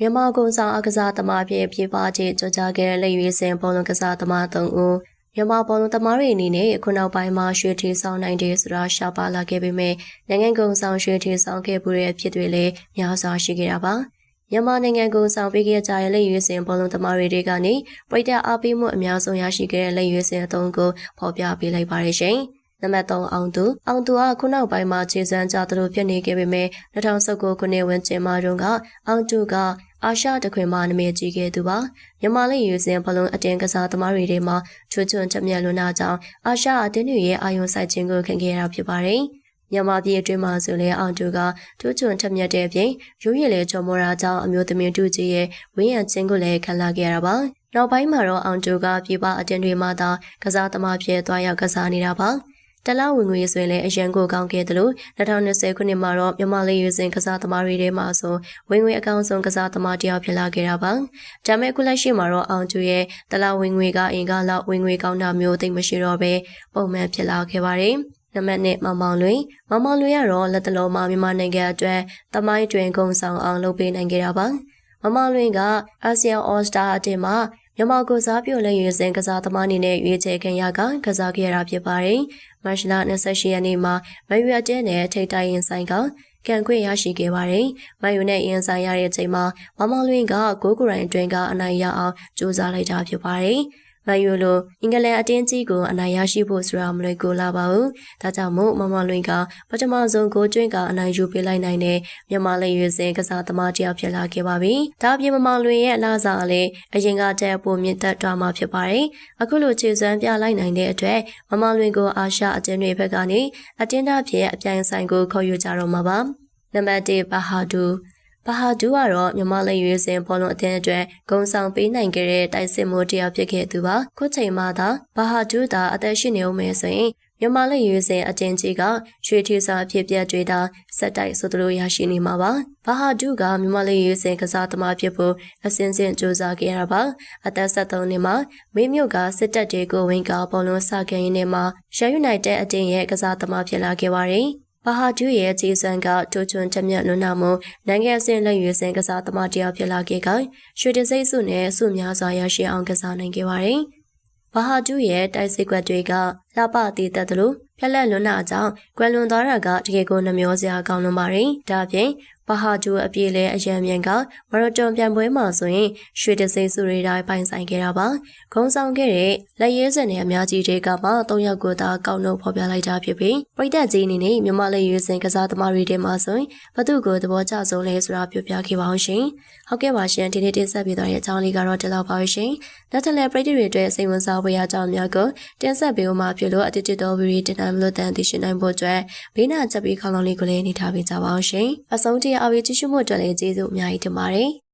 မြန်မာကုန်းဆောင်အကစားသမားဖြစ်ဖြစ်ပါခြင်းကြွကြခဲ့တဲ့လက်ရွေးစင်ဘောလုံးကစားသမား၃ဦးမြန်မာဘောလုံးသမားတွေအနေနဲ့ခုနောက်ပိုင်းမှာရွှေထီဆောင်နိုင်တယ်ဆိုတာရှားပါလာခဲ့ပေမဲ့နိုင်ငံကုန်းဆောင်ရွှေထီဆောင်ခဲ့မှုတဲ့အဖြစ်တွေလည်းများစွာရှိခဲ့တာပါမြန်မာနိုင်ငံကုန်းဆောင်ပေးခဲ့ကြတဲ့လက်ရွေးစင်ဘောလုံးသမားတွေကနေပြည်ထအားပေးမှုအများဆုံးရရှိခဲ့တဲ့လက်ရွေးစင်အသုံးကိုဖော်ပြပေးလိုက်ပါရရှင်နံပါတ်3အောင်သူအောင်သူကခုနောက်ပိုင်းမှာခြေစမ်းကြသလိုဖြစ်နေခဲ့ပေမဲ့2019ခုနှစ်ဝန်းကျင်မှာတုန်းကအောင်သူက အာရှတခွင်မှာနာမည်ကြီးခဲ့သူပါမြန်မာလက်ရွေးစင်ဘလုံးအတင်းကစားသမားတွေထဲမှာချွတ်ချွတ်ချက်မြက်လွန်းတာကြောင့်အာရှအတင်းတွေရဲ့အာယုံဆိုင်ခြင်းကိုခံခဲ့ရတာဖြစ်ပါတယ်မြန်မာပြည်အတွင်းမှာဆိုလဲအောင်တူကထူးချွန်ထက်မြက်တဲ့အပြင်ရိုးရည်လေချုံမောတာကြောင့်အမျိုးသမီးတူကြီးရဲ့ဝင်းရံခြင်းကိုလည်းခံလာခဲ့ရတာပါနောက်ပိုင်းမှာတော့အောင်တူကပြည်ပအတင်းတွေမှာသာကစားသမားဖြစ်သွားရောက်ကစားနေတာပါ တလဝင်ငွေဆိုရင်လည်းအရန်ကိုကောင်းခဲ့တယ်လို့2020ခုနှစ်မှာတော့မြန်မာလေးရွေးစင်ကစားသမားတွေထဲမှာဆိုဝင်ငွေအကောင်းဆုံးကစားသမားတယောက်ဖြစ်လာခဲ့တာပါ။ဒါမဲ့ခုလက်ရှိမှာတော့အောင်ကျူရဲ့တလဝင်ငွေကအင်္ဂါလောက်ဝင်ငွေကောင်းတာမျိုးသိမ့်မရှိတော့ပဲပုံမှန်ဖြစ်လာခဲ့ပါတယ်။နံပါတ်1မောင်မောင်လွင်မောင်မောင်လွင်ကတော့လက်တလုံးမှာမြန်မာနိုင်ငံအတွက်တမိုင်းတွင်ဂုံဆောင်အောင်လုပ်ပေးနိုင်ခဲ့တာပါ။မောင်မောင်လွင်ကအာဆီယံအော်စတာအတင်းမှာ မြန်မာကိုစားပြုလက်ရွေးစင်ကစားသမားအနေနဲ့ရွေးချယ်ခံရကကစားခဲ့ရတာဖြစ်ပါတယ်။မတ်လ28ရက်နေ့မှာမယူရတဲ့နဲ့ထိတ်တိုင်ရင်ဆိုင်ကကန်ခွင့်ရရှိခဲ့ပါတယ်။မယူနဲ့ရင်ဆိုင်ရတဲ့အချိန်မှာမမောင်လွင်ကကိုကိုရိုင်းအတွင်းကအနိုင်ရအောင်ကြိုးစားလိုက်တာဖြစ်ပါတယ်။ မယူလိုအင်္ဂလန်အတင်းကြီးကိုအနိုင်ရရှိဖို့ဆိုတာမလွယ်ကူလာပါဘူး။ဒါကြောင့်မို့မမလွင်ကပထမဆုံးကိုကျွင်းကအနိုင်ယူပေးလိုက်နိုင်တဲ့မြန်မာလက်ရွေးစင်ကစားသမားတယောက်ဖြစ်လာခဲ့ပါပြီ။ဒါပြင်မမလွင်ရဲ့အလားအစာလည်းအရင်ကတည်းကပုံမြင့်သက်သွားမှာဖြစ်ပါတယ်။အခုလိုခြေစွမ်းပြလိုက်နိုင်တဲ့အတွက်မမလွင်ကိုအာရှအတင်းတွေဘက်ကနေအတင်းသားဖြစ်အပြိုင်ဆိုင်ကိုခေါ်ယူကြတော့မှာပါ။နံပါတ်1ဘာဟာဒူ ဘာဟာဒူကတော့မြမလက်ရွေးစင်ဘောလုံးအသင်းအတွက်ဂုံဆောင်ပေးနိုင်ခဲ့တဲ့တိုက်စစ်မိုးတယောက်ဖြစ်ခဲ့သူပါခုချိန်မှသာဘာဟာဒူသာအသက်ရှိနေဦးမယ်ဆိုရင်မြမလက်ရွေးစင်အတင်းကြီးကရွှေထီစာဖြစ်ပြတွေတာစက်တိုက်ဆိုသလိုရရှိနေမှာပါဘာဟာဒူကမြမလက်ရွေးစင်ကစားသမားဖြစ်ဖို့အစင်းစင်းစူးစမ်းခဲ့ရပါအသက်73နှစ်မှာမေးမြုပ်ကစစ်တပ်တွေကိုဝင်ကဘောလုံးစခဲ့ရင်းနဲ့မှာရှယ်ယူနိုက်တက်အတင်းရဲ့ကစားသမားဖြစ်လာခဲ့ပါတယ် ဘာဟာဒူရဲ့ခြေစံကထိုးချွန်ချက်မြတ်လွန်းနာမှုနိုင်ငံအဆင့်လက်ရွေးစင်ကစားသမားတယောက်ဖြစ်လာခဲ့ကရွှေတစိမ့်စုနဲ့စုများစွာရရှိအောင်ကစားနိုင်ခဲ့ပါတယ်။ဘာဟာဒူရဲ့တိုက်စစ်ကွက်တွေကလှပသေးတတ်တယ်လို့ဖက်လက်လွန်းနာကြောင့်ကွယ်လွန်သွားတာကတကယ်ကိုနှမျောစရာကောင်းလွန်ပါတယ်။ဒါပြင် ဘာဟာဂျူအပြေလဲအရန်မြန်ကမရတွန်ပြန်ပွဲမှာဆိုရင်ရွှေတစိမ့်စုတွေတိုင်းပိုင်ဆိုင်ခဲ့တာပါ။ခုံဆောင်ခဲ့တဲ့လက်ရဲစင်နဲ့အများကြီးတွေကမှ၃ယောက်ကိုသာကောက်နှုတ်ဖော်ပြလိုက်တာဖြစ်ပြီးပြည်သက်ကြီးအနေနဲ့မြမလက်ရွေးစင်ကစားသမားတွေထဲမှာဆိုရင်ဘသူကိုသဘောကျဆုံးလဲဆိုတာပြောပြခဲ့ပါအောင်ရှင်။ဟုတ်ကဲ့ပါရှင်ဒီနေ့တင်ဆက်ပေးသွားတဲ့အကြောင်းလေးကတော့ဒီလောက်ပါရှင်။နောက်ထပ်လည်းပြည်သူတွေအတွက်စိတ်ဝင်စားဖွယ်ရာအကြောင်းများကိုတင်ဆက်ပေးဦးမှာဖြစ်လို့အတိတ်တော်ဗီဒီတင်နိုင်မလို့တန်သိရှိနိုင်ဖို့အတွက်ဘေးနာချက်ပြီးခေါင်းလောင်းလေးကိုလည်းနေထားပေးကြပါအောင်ရှင်။အဆုံးထိအားပေးကြည့်ရှုမှုအတွက်လည်းကျေးဇူးအများကြီးတင်ပါတယ်။